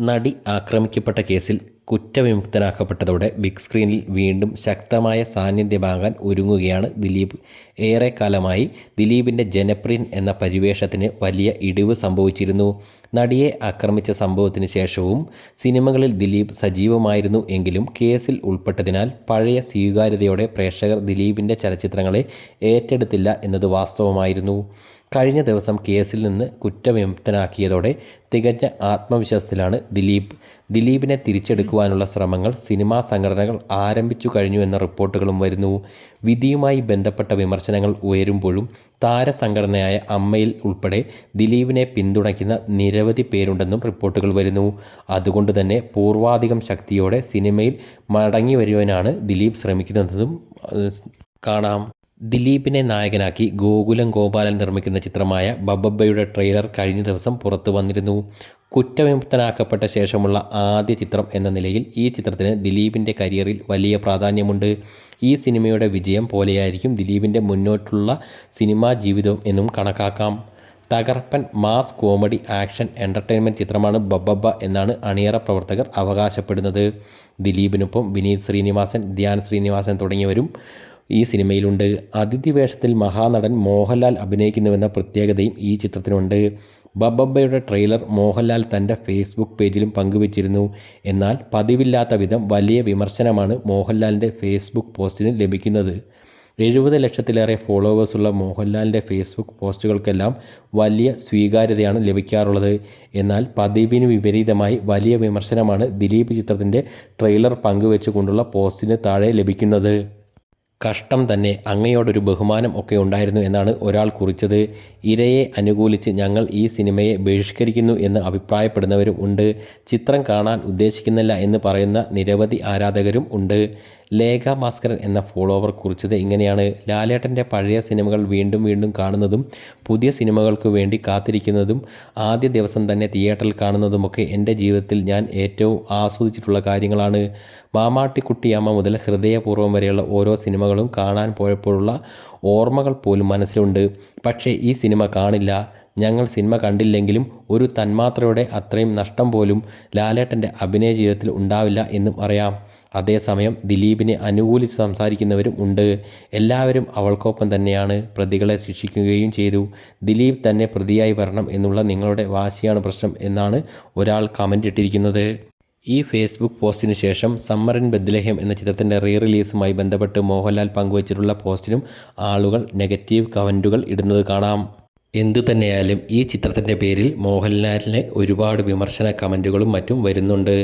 നടി ആക്രമിക്കപ്പെട്ട കേസിൽ കുറ്റവിമുക്തനാക്കപ്പെട്ടതോടെ ബിഗ് സ്ക്രീനിൽ വീണ്ടും ശക്തമായ സാന്നിധ്യമാകാൻ ഒരുങ്ങുകയാണ് ദിലീപ്. ഏറെക്കാലമായി ദിലീപിന്റെ ജനപ്രിയൻ എന്ന പരിവേഷത്തിന് വലിയ ഇടിവ് സംഭവിച്ചിരുന്നു. നടിയെ ആക്രമിച്ച സംഭവത്തിന് ശേഷവും സിനിമകളിൽ ദിലീപ് സജീവമായിരുന്നു എങ്കിലും കേസിൽ ഉൾപ്പെട്ടതിനാൽ പഴയ സ്വീകാര്യതയോടെ പ്രേക്ഷകർ ദിലീപിന്റെ ചലച്ചിത്രങ്ങളെ ഏറ്റെടുത്തില്ല എന്നത് വാസ്തവമായിരുന്നു. കഴിഞ്ഞ ദിവസം കേസിൽ നിന്ന് കുറ്റവിമുക്തനാക്കിയതോടെ തികഞ്ഞ ആത്മവിശ്വാസത്തിലാണ് ദിലീപ്. ദിലീപിനെ തിരിച്ചെടുക്കുവാനുള്ള ശ്രമങ്ങൾ സിനിമാ സംഘടനകൾ ആരംഭിച്ചു കഴിഞ്ഞു എന്ന റിപ്പോർട്ടുകളും വരുന്നു. വിധിയുമായി ബന്ധപ്പെട്ട വിമർശനങ്ങൾ ഉയരുമ്പോഴും താരസംഘടനയായ അമ്മയിൽ ഉൾപ്പെടെ ദിലീപിനെ പിന്തുണയ്ക്കുന്ന നിരവധി പേരുണ്ടെന്നും റിപ്പോർട്ടുകൾ വരുന്നു. അതുകൊണ്ട് തന്നെ പൂർവാധികം ശക്തിയോടെ സിനിമയിൽ മടങ്ങി വരുവാനാണ് ദിലീപ് ശ്രമിക്കുന്നതെന്നും കാണാം. ദിലീപിനെ നായകനാക്കി ഗോകുലം ഗോപാലൻ നിർമ്മിക്കുന്ന ചിത്രമായ ബബബ്ബയുടെ ട്രെയിലർ കഴിഞ്ഞ ദിവസം പുറത്തു വന്നിരുന്നു. കുറ്റവിമുക്തനാക്കപ്പെട്ട ശേഷമുള്ള ആദ്യ ചിത്രം എന്ന നിലയിൽ ഈ ചിത്രത്തിന് ദിലീപിന്റെ കരിയറിൽ വലിയ പ്രാധാന്യമുണ്ട്. ഈ സിനിമയുടെ വിജയം പോലെയായിരിക്കും ദിലീപിന്റെ മുന്നോട്ടുള്ള സിനിമാ ജീവിതം എന്നും കണക്കാക്കാം. തകർപ്പൻ മാസ് കോമഡി ആക്ഷൻ എന്റർടൈൻമെന്റ് ചിത്രമാണ് ബബ്ബബ്ബ എന്നാണ് അണിയറ പ്രവർത്തകർ അവകാശപ്പെടുന്നത്. ദിലീപിനൊപ്പം വിനീത് ശ്രീനിവാസൻ ധ്യാൻ ശ്രീനിവാസൻ തുടങ്ങിയവരും ഈ സിനിമയിലുണ്ട്. അതിഥി വേഷത്തിൽ മഹാനടൻ മോഹൻലാൽ അഭിനയിക്കുന്നുവെന്ന പ്രത്യേകതയും ഈ ചിത്രത്തിനുണ്ട്. ബബ്ബയുടെ ട്രെയിലർ മോഹൻലാൽ തന്റെ ഫേസ്ബുക്ക് പേജിലും പങ്കുവച്ചിരുന്നു. എന്നാൽ പതിവില്ലാത്ത വിധം വലിയ വിമർശനമാണ് മോഹൻലാലിന്റെ ഫേസ്ബുക്ക് പോസ്റ്റിന് ലഭിക്കുന്നത്. എഴുപത് ലക്ഷത്തിലേറെ ഫോളോവേഴ്സുള്ള മോഹൻലാലിന്റെ ഫേസ്ബുക്ക് പോസ്റ്റുകൾക്കെല്ലാം വലിയ സ്വീകാര്യതയാണ് ലഭിക്കാറുള്ളത്. എന്നാൽ പതിവിന് വിപരീതമായി വലിയ വിമർശനമാണ് ദിലീപ് ചിത്രത്തിന്റെ ട്രെയിലർ പങ്കുവെച്ചുകൊണ്ടുള്ള പോസ്റ്റിന് താഴെ ലഭിക്കുന്നത്. കഷ്ടം തന്നെ അങ്ങയോടൊരു ബഹുമാനം ഒക്കെ ഉണ്ടായിരുന്നു എന്നാണ് ഒരാൾ കുറിച്ചത്. ഇരയെ അനുകൂലിച്ച് ഞങ്ങൾ ഈ സിനിമയെ ബഹിഷ്കരിക്കുന്നു എന്ന് അഭിപ്രായപ്പെടുന്നവരും ഉണ്ട്. ചിത്രം കാണാൻ ഉദ്ദേശിക്കുന്നില്ല എന്ന് പറയുന്ന നിരവധി ആരാധകരും ഉണ്ട്. ലേഖ ഭാസ്കരൻ എന്ന ഫോളോവർ കുറിച്ചത് ഇങ്ങനെയാണ്. ലാലേട്ടന്റെ പഴയ സിനിമകൾ വീണ്ടും വീണ്ടും കാണുന്നതും പുതിയ സിനിമകൾക്ക് വേണ്ടി കാത്തിരിക്കുന്നതും ആദ്യ ദിവസം തന്നെ തിയേറ്ററിൽ കാണുന്നതുമൊക്കെ എന്റെ ജീവിതത്തിൽ ഞാൻ ഏറ്റവും ആസ്വദിച്ചിട്ടുള്ള കാര്യങ്ങളാണ്. മാമാട്ടിക്കുട്ടിയമ്മ മുതൽ ഹൃദയപൂർവം വരെയുള്ള ഓരോ സിനിമകളും കാണാൻ പോയപ്പോഴുള്ള ഓർമ്മകൾ പോലും മനസ്സിലുണ്ട്. പക്ഷേ ഈ സിനിമ കാണില്ല. ഞങ്ങൾ സിനിമ കണ്ടില്ലെങ്കിലും ഒരു തന്മാത്രയുടെ അത്രയും നഷ്ടം പോലും ലാലേട്ടന്റെ അഭിനയ ജീവിതത്തിൽ ഉണ്ടാവില്ല എന്നും അറിയാം. അതേസമയം ദിലീപിനെ അനുകൂലിച്ച് സംസാരിക്കുന്നവരും ഉണ്ട്. എല്ലാവരും അവൾക്കൊപ്പം തന്നെയാണ് പ്രതികളെ ശിക്ഷിക്കുകയും ചെയ്തു. ദിലീപ് തന്നെ പ്രതിയായി വരണം എന്നുള്ള നിങ്ങളുടെ വാശിയാണ് പ്രശ്നം എന്നാണ് ഒരാൾ കമന്റ് ഇട്ടിരിക്കുന്നത്. ഈ ഫേസ്ബുക്ക് പോസ്റ്റിന് ശേഷം സമ്മർ ഇൻ ബദ്ലഹേം എന്ന ചിത്രത്തിന്റെ റീ റിലീസുമായി ബന്ധപ്പെട്ട് മോഹൻലാൽ പങ്കുവച്ചിട്ടുള്ള പോസ്റ്റിലും ആളുകൾ നെഗറ്റീവ് കമന്റുകൾ ഇടുന്നത് കാണാം. എന്തു തന്നെയായാലും ഈ ചിത്രത്തിന്റെ പേരിൽ മോഹൻലാലിന് ഒരുപാട് വിമർശന കമന്റുകളും മറ്റും വരുന്നുണ്ട്.